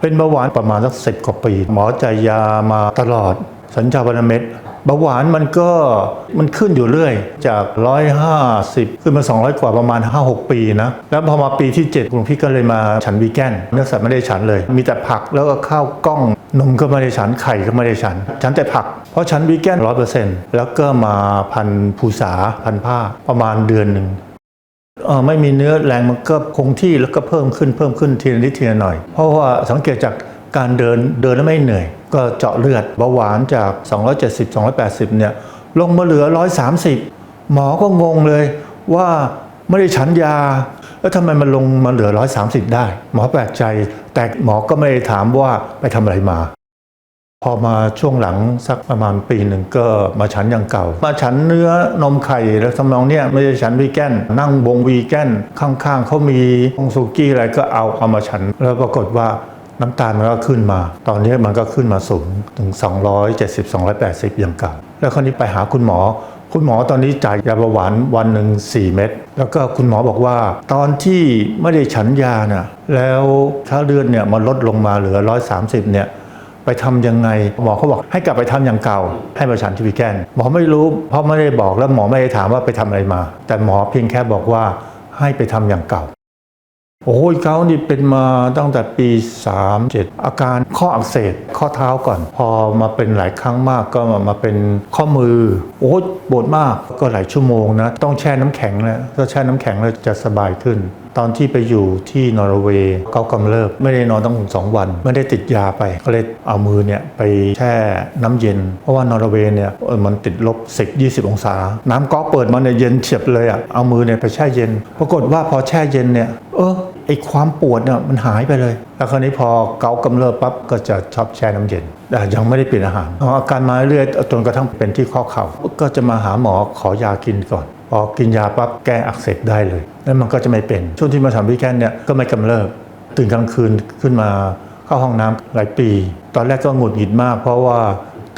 เป็นเบาหวานประมาณสักสิบกว่าปี หมอจ่ายยามาตลอด สัญญาวันเม็ดเบาหวานมันก็มันขึ้นอยู่เรื่อย จาก 150 ขึ้นมา 200 กว่าประมาณ 5-6 ปีนะ แล้วพอมาปีที่7หลวงพี่ก็เลยมาฉันวีแกนเนื้อสัตว์ไม่ได้ฉันเลย มีแต่ผักแล้วก็ข้าวกล้องนมก็ไม่ได้ฉันไข่ก็ไม่ได้ฉัน ฉันแต่ผัก เพราะฉันวีแกนร้อยเปอร์เซ็นต์แล้วก็มาพันภูษาพันผ้าประมาณเดือนหนึ่ง ไม่มีเนื้อแรงมันก็คงที่แล้วก็เพิ่มขึ้นเพิ่มขึ้นทีละนิดทีละหน่อย เพราะว่าสังเกตจากการเดินเดินแล้วไม่เหนื่อย ก็เจาะเลือดเบาหวานจาก 270 280 เนี่ย ลงมาเหลือ 130 หมอก็งงเลยว่าไม่ได้ฉันยา แล้วทำไมมันลงมาเหลือ 130 ได้ หมอแปลกใจ แต่หมอก็ไม่ได้ถามว่าไปทำอะไรมา พอมาช่วงหลังสักประมาณปีหนึ่งก็มาฉันอย่างเก่า มาฉันเนื้อนมไข่แล้วทำนองเนี้ยไม่ใช่ฉันวีแกนนั่งวงวีแกนข้างๆเขามีองซูกี้อะไรก็เอาเอามาฉัน แล้วปรากฏว่าน้ำตาลมันก็ขึ้นมา ตอนนี้มันก็ขึ้นมาสูงถึง 270 280 อย่างเก่า แล้วคราวนี้ไปหาคุณหมอ คุณหมอตอนนี้จ่ายยาเบาหวานวันหนึ่ง4 เม็ด แล้วก็คุณหมอบอกว่า ตอนที่ไม่ได้ฉันยาน่ะ แล้วค่าเลือดเนี่ยมันลดลงมาเหลือ 130 เนี่ย ไปทำยังไง หมอเขาบอกให้กลับไปทำอย่างเก่า ให้มาฉันที่วีแกนหมอไม่รู้ เพราะไม่ได้บอกแล้วหมอไม่ได้ถามว่าไปทำอะไรมา แต่หมอเพียงแค่บอกว่าให้ไปทำอย่างเก่าโอ้ยเขานี่เป็นมาตั้งแต่ปี 37 อาการข้ออักเสบข้อเท้าก่อน พอมาเป็นหลายครั้งมากก็มาเป็นข้อมือ โอ้ยปวดมากก็หลายชั่วโมงนะ ต้องแช่น้ำแข็งแล้วถ้าแช่น้ำแข็งแล้วจะสบายขึ้น ตอนที่ไปอยู่ที่นอร์เวย์เขากำเริบไม่ได้นอนตั้งสองวัน ไม่ได้ติดยาไปก็เลยเอามือเนี่ยไปแช่น้ำเย็น เพราะว่านอร์เวย์เนี่ยมันติดลบ10 20 องศา น้ำก๊อกเปิดมาเนี่ยเย็นเฉียบเลยอะ่ะเอามือเนี่ยไปแช่เย็น ปรากฏว่าพอแช่เย็นเนี่ยเออไอความปวดเนี่ยมันหายไปเลย แล้วคราวนี้พอเกากำเริบปั๊บก็จะชอบแช่น้ำเย็นแต่ยังไม่ได้เปลี่ยนอาหารอาการมาเรื่อยจนกระทั่งเป็นที่ข้อเข่าก็จะมาหาหมอขอยากินก่อน พอกินยาปั๊บแก้อักเสบได้เลยแล้วมันก็จะไม่เป็น ช่วงที่มาทำวิแกนเนี่ยก็ไม่กำเริบตื่นกลางคืนขึ้นมาเข้าห้องน้ำหลายปี ตอนแรกก็หงุดหงิดมาก เพราะว่า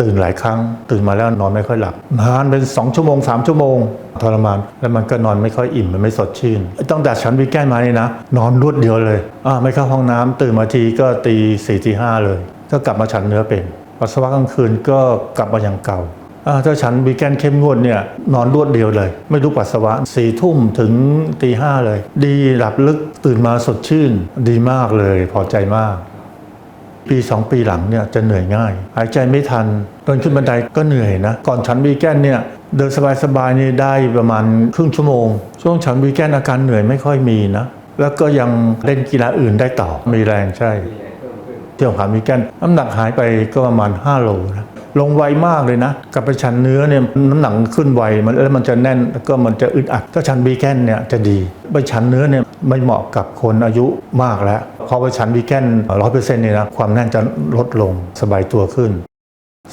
ตื่นหลายครั้ง ตื่นมาแล้วนอนไม่ค่อยหลับนานเป็น 2 ชั่วโมง 3 ชั่วโมงทรมาน แล้วมันก็นอนไม่ค่อยอิ่มมันไม่สดชื่นตั้งแต่ฉันวิแกนมานี่นะ นอนรวดเดียวเลยอ่าไม่เข้าห้องน้ำตื่นมาทีก็ตีสี่ตีห้าเลย ก็กลับมาฉันเนื้อเป็นปัสสาวะกลางคืนก็กลับมาอย่างเก่า ถ้าฉันวีแกนเข้มงวดเนี่ยนอนรวดเดียวเลย ไม่รู้ปัสสาวะสี่ทุ่มถึงตีห้าเลย ดีหลับลึกตื่นมาสดชื่น ดีมากเลยพอใจมาก ปีสองปีหลังเนี่ยจะเหนื่อยง่าย หายใจไม่ทันเดินขึ้นบันไดก็เหนื่อยนะ ก่อนฉันวีแกนเนี่ยเดินสบายๆนี่ได้ประมาณครึ่งชั่วโมง ช่วงฉันวีแกนอาการเหนื่อยไม่ค่อยมีนะแล้วก็ยังเล่นกีฬาอื่นได้ต่อมีแรงใช่ เที่ยวขาวีแกนน้ำหนักหายไปก็ประมาณ5โลนะ ลงไวมากเลยนะกับไปชันเนื้อเนี่ยน้ำหนักขึ้นไวมันแล้วมันจะแน่นแล้วก็มันจะอึดอัด ถ้าชันวีแกนเนี่ยจะดีไปชันเนื้อเนี่ยไม่เหมาะกับคนอายุมากแล้วพอไปชันวีแกนร้อยเปอร์เซ็นต์เนี่ยนะความแน่นจะลดลงสบายตัวขึ้น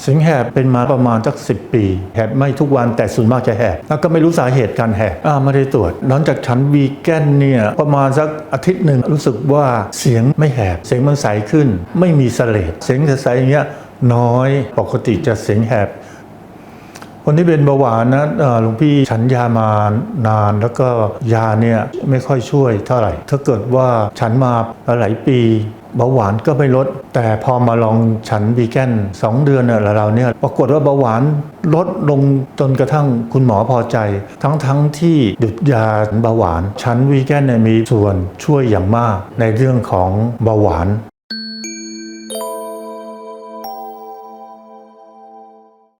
สิงแหบเป็นมาประมาณสักสิปีแหบไม่ทุกวันแต่ส่วนมากจะแหบแล้วก็ไม่รู้สาเหตุการแหบอ่าไม่ได้ตรวจหลังจากฉันวีแกนเนี่ยประมาณสักอาทิตย์หนึ่งรู้สึกว่าเสียงไม่แหบเสียงมันใสขึ้น ไม่มีเสลดเสียงใสอย่างเงี้ย น้อยปกติจะเสียงแหบคนที่เป็นเบาหวานนะหลวงพี่ฉันยามานานแล้วก็ยาเนี่ยไม่ค่อยช่วยเท่าไหร่ ถ้าเกิดว่าฉันมาหลายปีเบาหวานก็ไม่ลด แต่พอมาลองฉันวีแกนสองเดือนเนี่ยเราเนี่ยปรากฏว่าเบาหวานลดลงจนกระทั่งคุณหมอพอใจ ทั้งทั้งที่หยุดยาเบาหวาน ฉันวีแกนเนี่ยมีส่วนช่วยอย่างมากในเรื่องของเบาหวาน